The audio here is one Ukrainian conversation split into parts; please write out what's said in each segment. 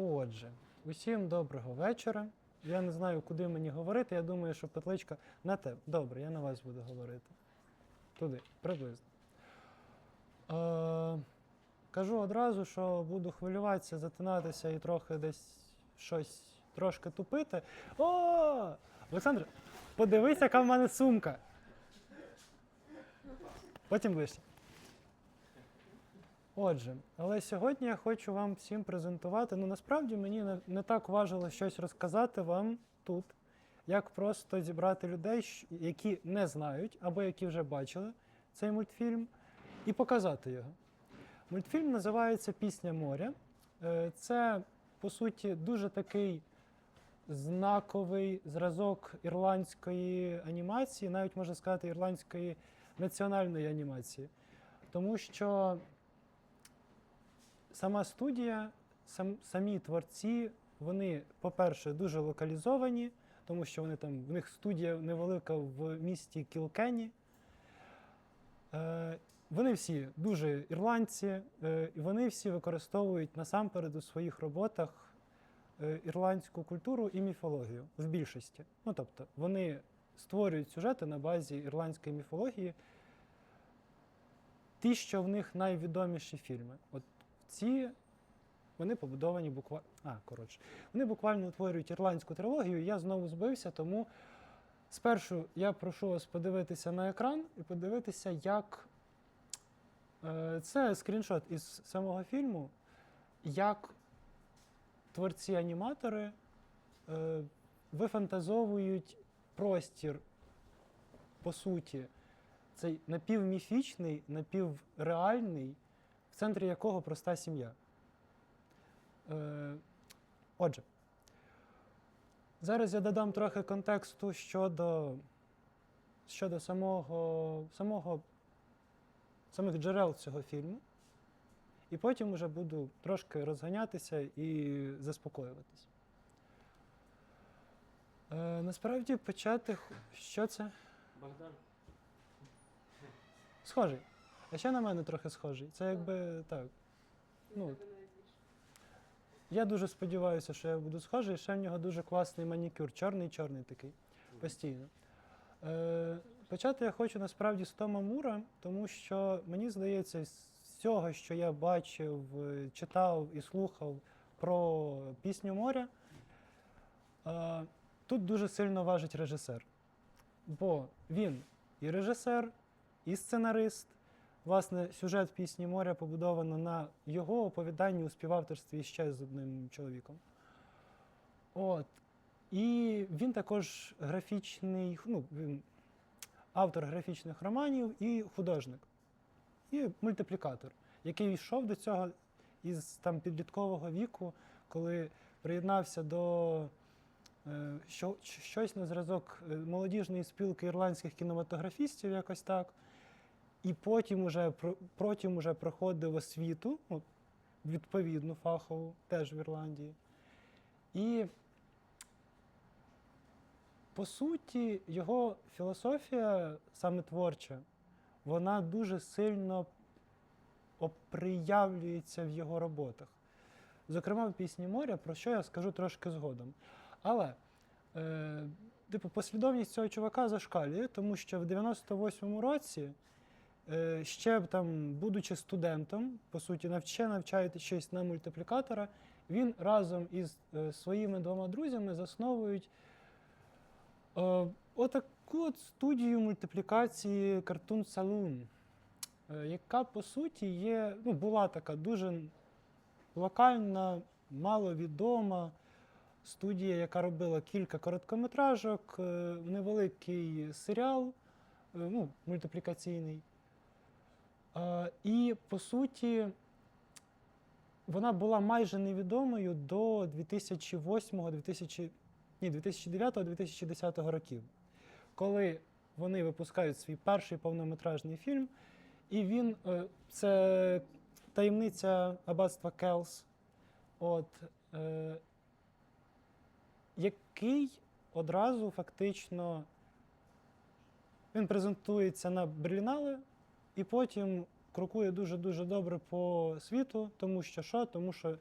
Отже, усім доброго вечора. Я не знаю, куди мені говорити. Я думаю, що петличка на те. Добре, я на вас буду говорити. Туди, приблизно. Е, кажу одразу, що буду хвилюватися, затинатися і трохи десь щось трошки тупити. О! Олександр, подивись, яка в мене сумка. Потім ближче. Отже, але сьогодні я хочу вам всім презентувати. Ну насправді мені не, не так важило щось розказати вам тут, як просто зібрати людей, які не знають або які вже бачили цей мультфільм, і показати його. Мультфільм називається Пісня моря. Е, Це, по суті, дуже такий знаковий зразок ірландської анімації, навіть можна сказати, ірландської національної анімації. Тому що сама студія, сам, самі творці, вони, по-перше, дуже локалізовані, тому що вони там, в них студія невелика в місті Кілкені. Е, вони всі дуже ірландці, е, і вони всі використовують насамперед у своїх роботах е, ірландську культуру і міфологію в більшості. Ну, тобто, вони створюють сюжети на базі ірландської міфології, ті, що в них найвідоміші фільми. От ці вони побудовані буквально. А, коротше. Вони буквально утворюють ірландську трилогію. Я знову збився, тому спершу я прошу вас подивитися на екран і подивитися, як е, це скріншот із самого фільму, як творці-аніматори е, вифантазовують простір, по суті, цей напівміфічний, напівреальний, центрі якого проста сім'я. Е, отже, зараз я додам трохи контексту щодо, щодо самого, самого, самих джерел цього фільму. І потім вже буду трошки розганятися і заспокоюватись. Е, насправді почати. Що це? Богдан. Схожий. А ще на мене трохи схожий. Це якби так. Ну, я дуже сподіваюся, що я буду схожий. Ще в нього дуже класний манікюр, чорний-чорний такий, постійно. Е, почати я хочу насправді з Тома Мура, тому що мені здається, з всього, що я бачив, е, читав і слухав про пісню моря, е, тут дуже сильно важить режисер. Бо він і режисер, і сценарист. Власне, сюжет пісні моря побудовано на його оповіданні у співавторстві ще з одним чоловіком. От. І він також графічний, ну, він автор графічних романів і художник, і мультиплікатор, який йшов до цього із там, підліткового віку, коли приєднався до е, що, щось на зразок е, молодіжної спілки ірландських кінематографістів, якось так. І потім уже, про- потім уже проходив освіту, ну, відповідну фахову, теж в Ірландії. І по суті, його філософія, саме творча, вона дуже сильно оприявлюється в його роботах. Зокрема, в пісні моря, про що я скажу трошки згодом. Але е, типу, послідовність цього чувака зашкалює, тому що в 98-му році, ще там, будучи студентом, по суті, навче навчаючись на мультиплікатора, він разом із е, своїми двома друзями засновують е, отаку от студію мультиплікації Cartoon Saloon, е, яка по суті є, ну, була така дуже локальна, маловідома студія, яка робила кілька короткометражок, е, невеликий серіал, е, ну, мультиплікаційний. І по суті, вона була майже невідомою до 2008 2000, ні, 2009-2010 років, коли вони випускають свій перший повнометражний фільм, і він е, це таємниця аббатства Келс, от, е, який одразу фактично він презентується на Берлінале і потім крокує дуже-дуже добре по світу, тому що що? Тому що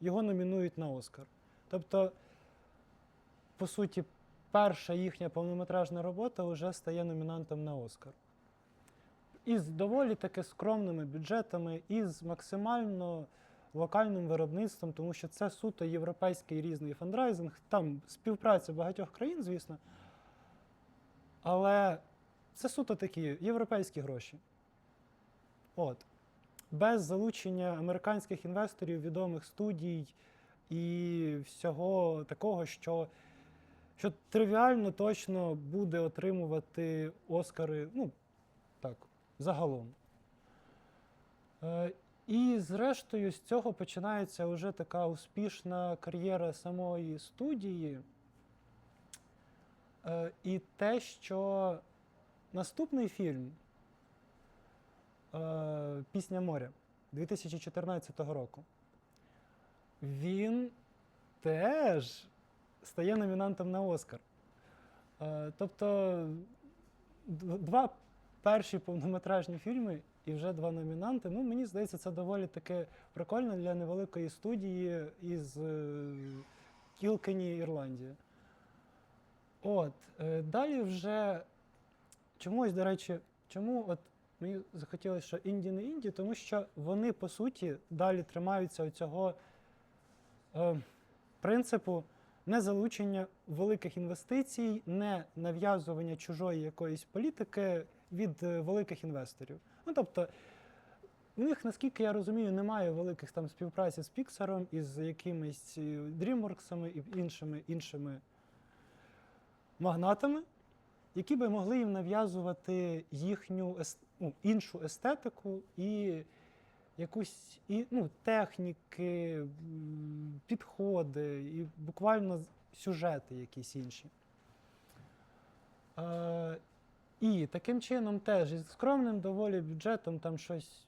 його номінують на Оскар. Тобто, по суті, перша їхня повнометражна робота вже стає номінантом на Оскар. Із доволі таки скромними бюджетами, і з максимально локальним виробництвом, тому що це суто європейський різний фандрайзинг. Там співпраця багатьох країн, звісно. Але це суто такі європейські гроші. От. Без залучення американських інвесторів, відомих студій і всього такого, що, що тривіально точно буде отримувати Оскари, ну, так, загалом. Е, і зрештою з цього починається вже така успішна кар'єра самої студії. Е, І те, що наступний фільм Пісня моря 2014 року, він теж стає номінантом на Оскар. Е, Тобто два перші повнометражні фільми і вже два номінанти. Ну, мені здається, це доволі таке прикольно для невеликої студії із е, Кілкені, Ірландія. От, е, далі вже чомусь, до речі, чому от мені захотілося, що інді не інді, тому що вони, по суті, далі тримаються цього е, принципу не залучення великих інвестицій, не нав'язування чужої якоїсь політики від е, великих інвесторів. Ну тобто, у них, наскільки я розумію, немає великих там співпраці з Pixar, із якимись е, DreamWorks і іншими іншими магнатами, які би могли їм нав'язувати їхню ну, іншу естетику і якусь і, ну, техніки, підходи, і буквально сюжети якісь інші. Е, і таким чином теж із скромним доволі бюджетом там щось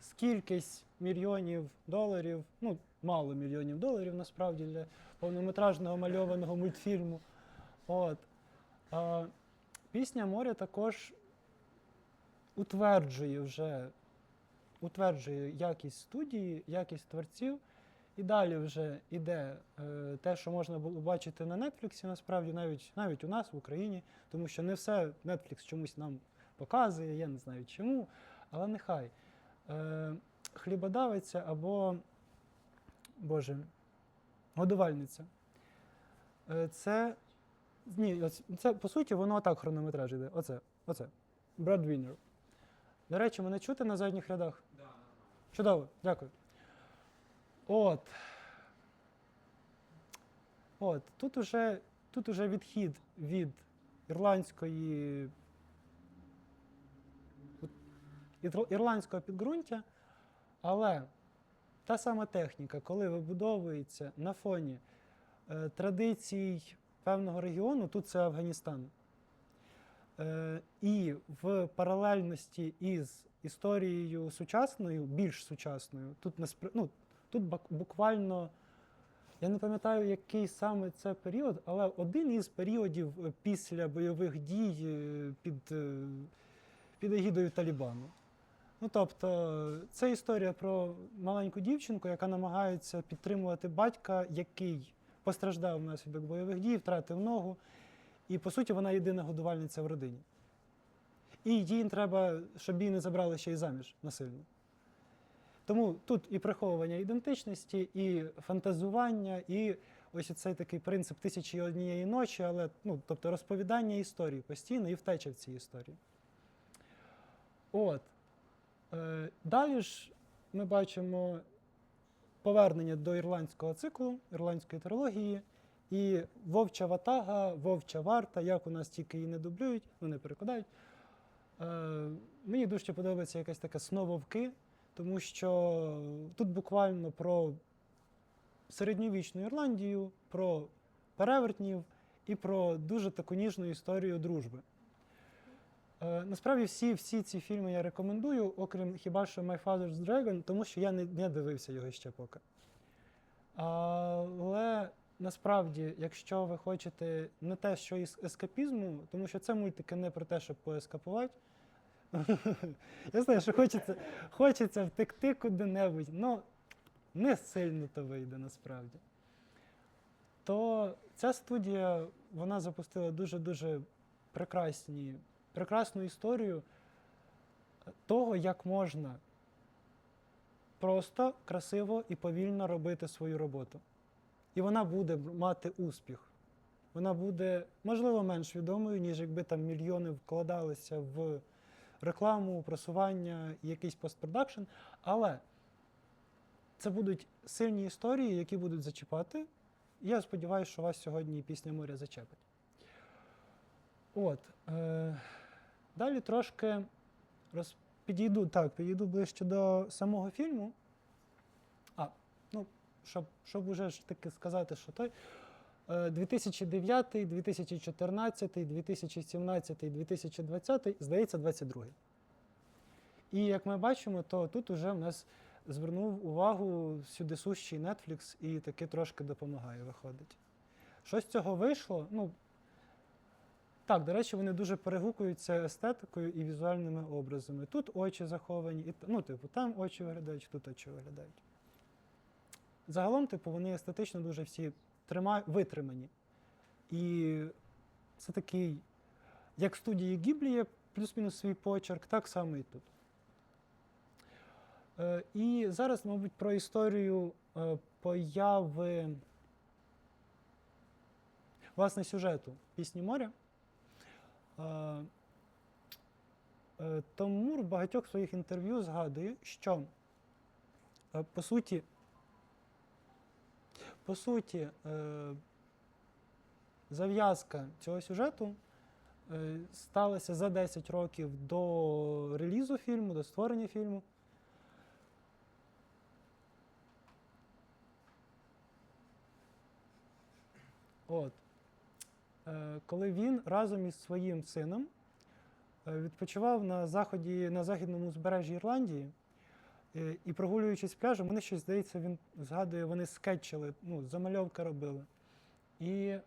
скількись мільйонів доларів, ну, мало мільйонів доларів насправді для повнометражного мальованого мультфільму. От. А, пісня моря також утверджує вже утверджує якість студії, якість творців. І далі вже йде е, те, що можна було бачити на Нетфліксі, насправді, навіть, навіть у нас в Україні, тому що не все Netflix чомусь нам показує, я не знаю чому, але нехай. Е, хлібодавиця або, Боже, годувальниця. Е, це, ні, ось це, по суті, воно отак хронометраж йде. Оце, оце. Breadwinner. До речі, мене чути на задніх рядах? Чудово, дякую. От. От. Тут уже, тут уже відхід від ірландської. ірландського підґрунтя, але та сама техніка, коли вибудовується на фоні е, традицій певного регіону, тут це Афганістан. Е, і в паралельності із історією сучасною, більш сучасною, тут не спри... ну, тут буквально, я не пам'ятаю, який саме це період, але один із періодів е, після бойових дій е, під, е, під егідою Талібану. Ну, тобто, це історія про маленьку дівчинку, яка намагається підтримувати батька, який постраждав внаслідок бойових дій, втратив ногу. І по суті вона єдина годувальниця в родині. І їй треба, щоб її не забрали ще й заміж насильно. Тому тут і приховування ідентичності, і фантазування, і ось цей такий принцип тисячі однієї ночі, але ну, тобто розповідання історії постійно і втеча в цій історії. От. Е, далі ж ми бачимо повернення до ірландського циклу, ірландської трилогії. І вовча ватага, вовча варта, як у нас тільки її не дублюють, ну не перекладають. Е, мені дуже подобається якась така снововки, тому що тут буквально про середньовічну Ірландію, про перевертнів і про дуже таку ніжну історію дружби. Е, насправді всі, всі ці фільми я рекомендую, окрім хіба що My Father's Dragon, тому що я не, не дивився його ще поки. Але насправді, якщо ви хочете не те, що із ескапізму, тому що це мультики не про те, щоб поескапувати. Я знаю, що хочеться, хочеться втекти куди-небудь, але не сильно то вийде насправді. То ця студія вона запустила дуже-дуже прекрасні, прекрасну історію того, як можна просто, красиво і повільно робити свою роботу. І вона буде мати успіх. Вона буде, можливо, менш відомою, ніж якби там мільйони вкладалися в рекламу, просування і якийсь постпродакшн. Але це будуть сильні історії, які будуть зачіпати. Я сподіваюся, що вас сьогодні пісня моря зачепить. От. Е, далі трошки роз, підійду, так, підійду ближче до самого фільму. А, ну, щоб, щоб уже ж таки сказати, що той. е, 2009, 2014, 2017, 2020, здається, 22. І як ми бачимо, то тут уже в нас звернув увагу сюди сущий Netflix і таки трошки допомагає, виходить. Що з цього вийшло? Ну, так, до речі, вони дуже перегукуються естетикою і візуальними образами. Тут очі заховані, і, ну, типу, там очі виглядають, тут очі виглядають. Загалом, типу, вони естетично дуже всі трима... витримані. І це такий, як в студії Гіблі є плюс-мінус свій почерк, так само і тут. Е, і зараз, мабуть, про історію е, появи власне сюжету пісні моря. Е, е, Том в багатьох своїх інтерв'ю згадує, що е, по суті, по суті, зав'язка цього сюжету сталася за 10 років до релізу фільму, до створення фільму. От. Е, Коли він разом із своїм сином е, відпочивав на заході, на західному узбережжі Ірландії, е, і прогулюючись пляжем, вони щось, здається, він згадує, вони скетчили, ну, замальовки робили. І е,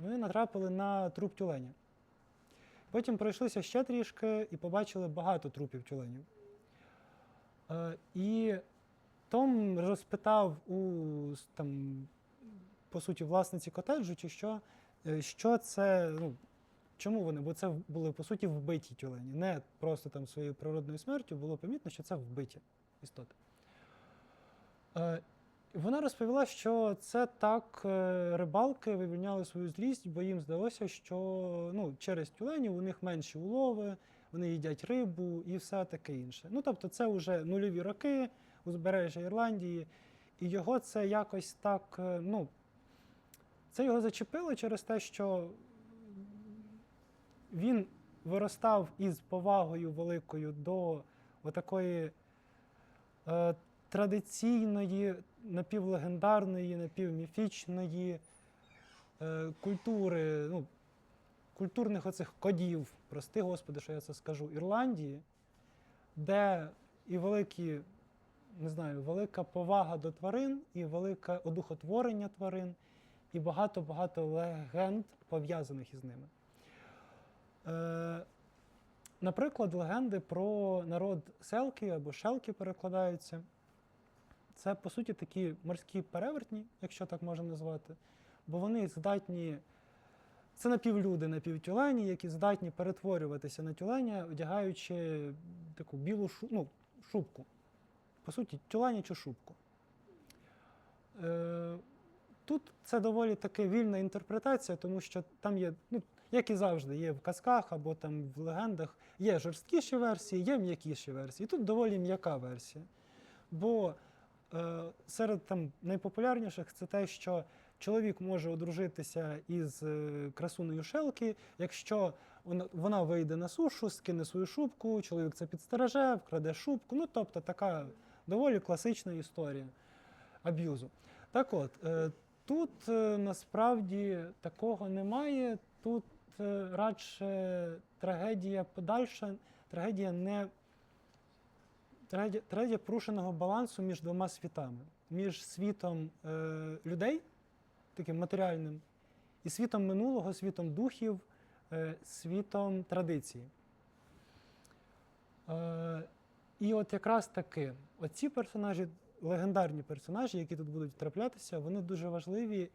вони натрапили на труп тюленя. Потім пройшлися ще трішки і побачили багато трупів тюленів. Е, і Том розпитав у там, по суті, власниці котеджу, чи що, що це, ну, чому вони? Бо це були, по суті, вбиті тюлені. Не просто там своєю природною смертю було помітно, що це вбиті істоти. Е, вона розповіла, що це так е, рибалки вивільняли свою злість, бо їм здалося, що ну, через тюленів у них менші улови, вони їдять рибу і все таке інше. Ну, тобто, це вже нульові роки, узбережжя Ірландії, і його це якось так, е, ну, це його зачепило через те, що він виростав із повагою великою до отакої е, традиційної, напівлегендарної, напівміфічної е, культури, ну, культурних оцих кодів, прости Господи, що я це скажу, Ірландії, де і великі, не знаю, велика повага до тварин, і велике одухотворення тварин, і багато-багато легенд пов'язаних із ними. Е, наприклад, легенди про народ селки або шелки перекладаються. Це, по суті, такі морські перевертні, якщо так можна назвати, бо вони здатні. Це напівлюди, напівтюлені, які здатні перетворюватися на тюленя, одягаючи таку білу шу, ну, шубку. По суті, тюленячу шубку. Е, тут це доволі таки вільна інтерпретація, тому що там є, ну, як і завжди, є в казках або там в легендах, є жорсткіші версії, є м'якіші версії. Тут доволі м'яка версія. Бо е, серед там найпопулярніших це те, що чоловік може одружитися із е, красунею шелки, якщо вона вийде на сушу, скине свою шубку, чоловік це підстереже, вкраде шубку. Ну, тобто така доволі класична історія аб'юзу. Так от, е, тут е, насправді такого немає. Тут е, радше трагедія подальша, трагедія не трагедія, трагедія порушеного балансу між двома світами, між світом е, людей, таким матеріальним, і світом минулого, світом духів, е, світом традиції. Е, і от якраз таки, оці персонажі, легендарні персонажі, які тут будуть траплятися, вони дуже важливі,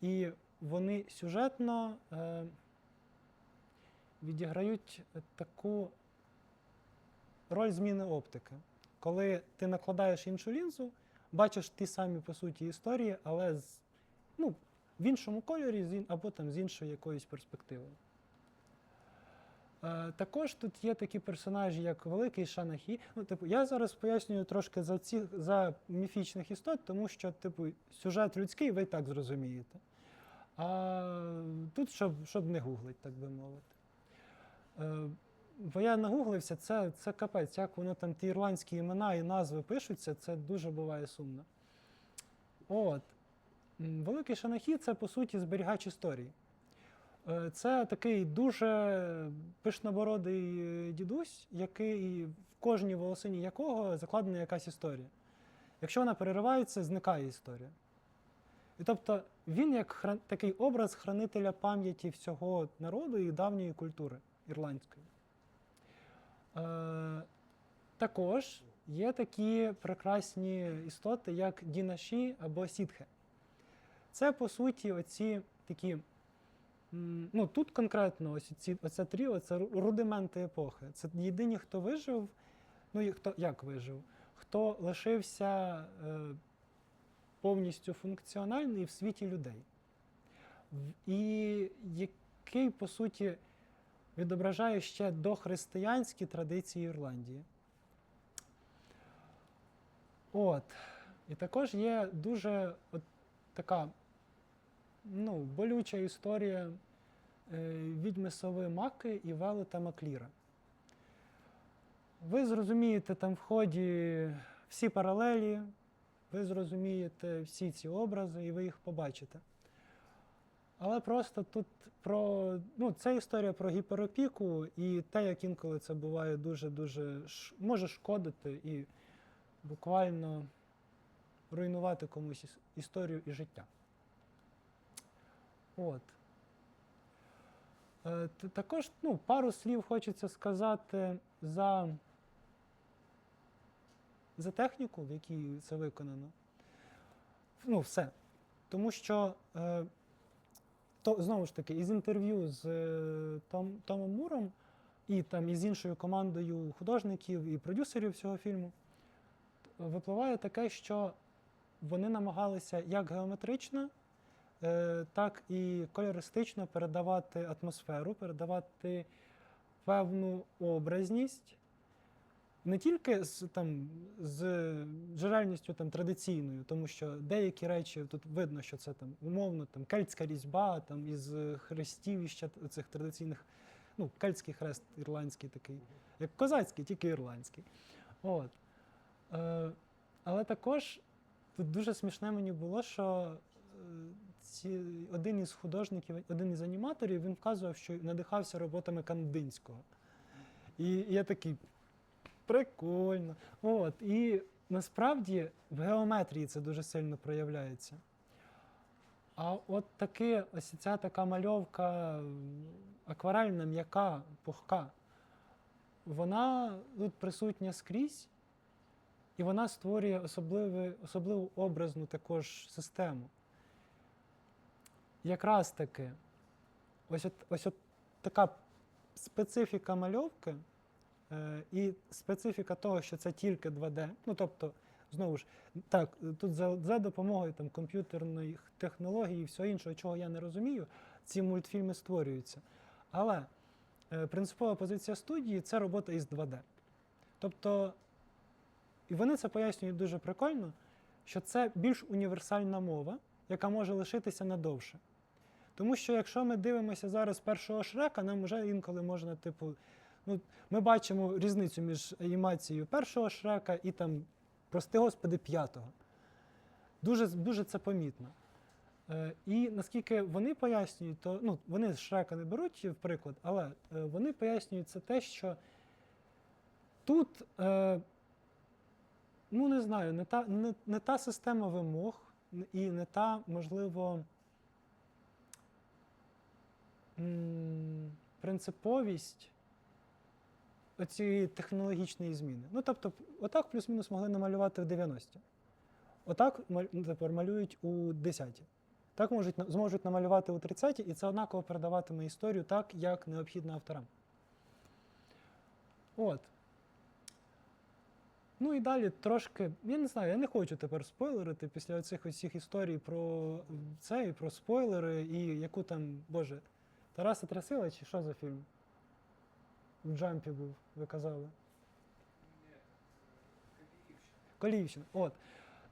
і вони сюжетно е, відіграють таку роль зміни оптики. Коли ти накладаєш іншу лінзу, бачиш ті самі по суті історії, але з, ну, в іншому кольорі або там з іншої якоїсь перспективи. Е, також тут є такі персонажі, як Великий Шанахі. Ну, типу, я зараз пояснюю трошки за ці за міфічних істот, тому що, типу, сюжет людський, ви і так зрозумієте. А тут, щоб, щоб не гуглить, так би мовити. Е, бо я нагуглився, це, це капець, як воно там ті ірландські імена і назви пишуться, це дуже буває сумно. От. Великий Шанахі це, по суті, зберігач історії. Е, Це такий дуже пишнобородий е, дідусь, який в кожній волосині якого закладена якась історія. Якщо вона переривається, зникає історія. І тобто він як хра- такий образ хранителя пам'яті всього народу і давньої культури ірландської. Е, також є такі прекрасні істоти, як дінаші або сітхи. Це, по суті, оці такі. Ну, тут конкретно ось ці, оце тріо це рудименти епохи. Це єдині, хто вижив, ну і хто як вижив, хто лишився е, повністю функціональний в світі людей. І який, по суті, відображає ще дохристиянські традиції Ірландії. От. І також є дуже от така ну, болюча історія е, відьми сови Маки і Велета Макліра. Ви зрозумієте там в ході всі паралелі, ви зрозумієте всі ці образи і ви їх побачите. Але просто тут про. Ну, це історія про гіперопіку і те, як інколи це буває дуже-дуже може шкодити і буквально руйнувати комусь історію і життя. От. Е, Також ну, пару слів хочеться сказати за, за техніку, в якій це виконано. Ну, все. Тому що, е, то, знову ж таки, із інтерв'ю з е, Том, Томом Муром і там із іншою командою художників і продюсерів цього фільму випливає таке, що вони намагалися як геометрично, так і кольористично передавати атмосферу, передавати певну образність. Не тільки з, там, з джерельністю там, традиційною, тому що деякі речі тут видно, що це там умовно там, кельтська різьба там, із хрестів іще цих традиційних, ну, кельтський хрест ірландський такий, як козацький, тільки ірландський. От. Е, але також тут дуже смішне мені було, що е, ці, один із художників, один із аніматорів, він вказував, що надихався роботами Кандинського. І я такий. Прикольно. От, і насправді в геометрії це дуже сильно проявляється. А от таки, ось ця така мальовка акварельна, м'яка, пухка, вона тут присутня скрізь, і вона створює особливу образну також систему. Якраз таки, ось от, ось от така специфіка мальовки. Е, І специфіка того, що це тільки 2D, ну тобто, знову ж, так, тут за, за допомогою там, комп'ютерних технологій і всього іншого, чого я не розумію, ці мультфільми створюються. Але е, принципова позиція студії це робота із 2D. Тобто, і вони це пояснюють дуже прикольно, що це більш універсальна мова, яка може лишитися надовше. Тому що якщо ми дивимося зараз першого шрека, нам вже інколи можна, типу, ну, ми бачимо різницю між анімацією першого шрека і там, прости господи, п'ятого. Дуже, дуже це помітно. Е, і наскільки вони пояснюють, то ну, вони з шрека не беруть в приклад, але е, вони пояснюють це те, що тут, е, ну не знаю, не та, не, не та система вимог і не та, можливо, принциповість оці технологічні зміни. Ну, тобто, отак плюс-мінус могли намалювати в 90-ті. Отак ну, тепер малюють у 10-ті. Так можуть, зможуть намалювати у 30-ті, і це однаково передаватиме історію так, як необхідно авторам. От. Ну і далі трошки, я не знаю, я не хочу тепер спойлерити після цих усіх історій про це і про спойлери, і яку там, Боже, Тараса Трясила, чи що за фільм? В Джампі був, ви казали. Коліївщина. От.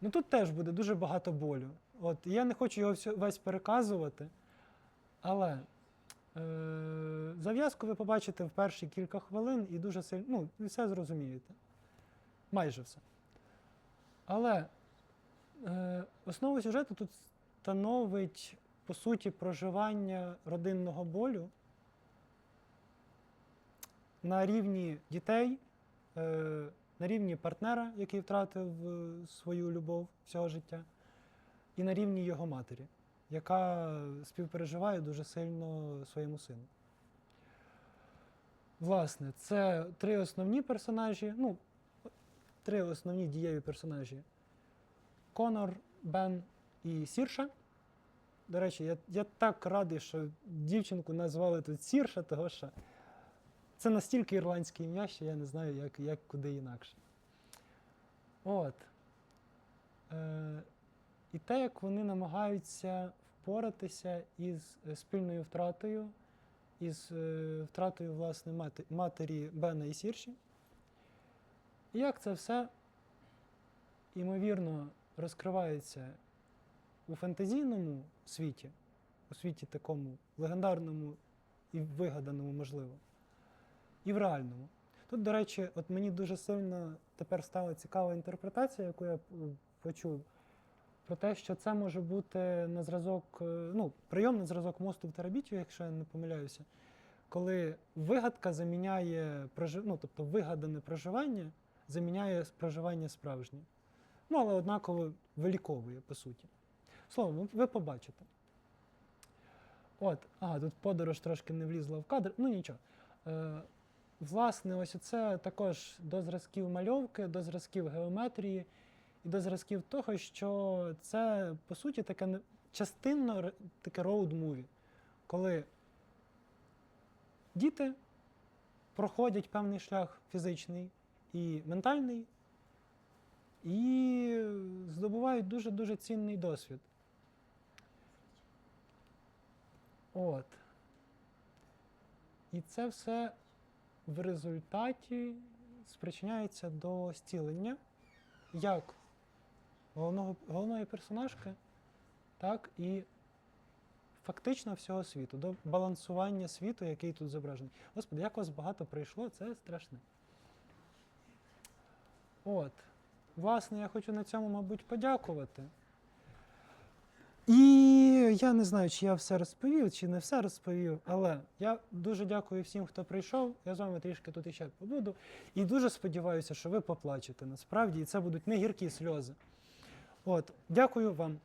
Ну тут теж буде дуже багато болю. От. Я не хочу його весь переказувати, але е- зав'язку ви побачите в перші кілька хвилин і дуже сильно. Ну, все зрозумієте. Майже все. Але е- основу сюжету тут становить, по суті, проживання родинного болю на рівні дітей, е, на рівні партнера, який втратив е, свою любов всього життя, і на рівні його матері, яка співпереживає дуже сильно своєму сину. Власне, це три основні персонажі, ну, три основні дієві персонажі: Конор, Бен і Сірша. До речі, я, я так радий, що дівчинку назвали тут Сірша, того що це настільки ірландське ім'я, що я не знаю, як, як куди інакше. От. Е, і те, як вони намагаються впоратися із е, спільною втратою, із е, втратою власне мати, матері Бена і Сірші. І як це все імовірно розкривається у фантазійному світі, у світі такому легендарному і вигаданому, можливо, і в реальному. Тут, до речі, от мені дуже сильно тепер стала цікава інтерпретація, яку я почув, про те, що це може бути на зразок, е, ну, прийом на зразок мосту в Терабітію, якщо я не помиляюся, коли вигадка заміняє ну, тобто вигадане проживання заміняє проживання справжнє. Ну, але однаково виліковує, по суті. Словом, ви- ви побачите. От, ага, тут подорож трошки не влізла в кадр, ну нічого. Е, власне, ось це також до зразків мальовки, до зразків геометрії і до зразків того, що це, по суті, таке частинно таке роуд-муві, коли діти проходять певний шлях фізичний і ментальний, і здобувають дуже-дуже цінний досвід. От. І це все в результаті спричиняється до зцілення як головного, головної персонажки, так і фактично всього світу, до балансування світу, який тут зображений. Господи, як вас багато прийшло, це страшне. От. Власне, я хочу на цьому, мабуть, подякувати. Я не знаю, чи я все розповів, чи не все розповів, але я дуже дякую всім, хто прийшов. Я з вами трішки тут іще побуду. І дуже сподіваюся, що ви поплачете насправді, і це будуть не гіркі сльози. От, дякую вам.